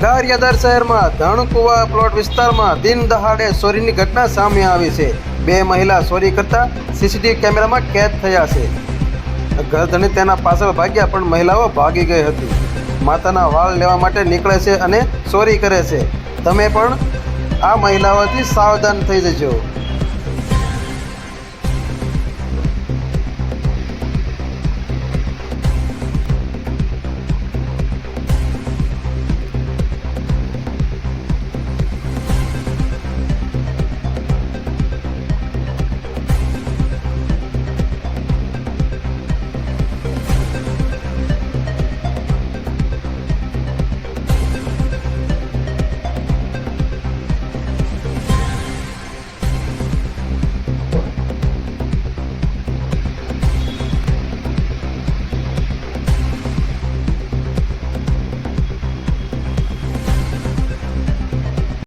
ધારિયાદર શહેરમાં ધણકુવા પ્લોટ વિસ્તારમાં દિન દહાડે ચોરીની ઘટના સામે આવી છે. બે મહિલા ચોરી કરતા સીસીટીવી કેમેરામાં કેદ થયા છે. ગરધણી તેના પાછળ ભાગ્યા પણ મહિલાઓ ભાગી ગઈ હતી. માતાના વાળ લેવા માટે નીકળે છે અને ચોરી કરે છે. તમે પણ આ મહિલાઓથી સાવધાન થઈ જજો.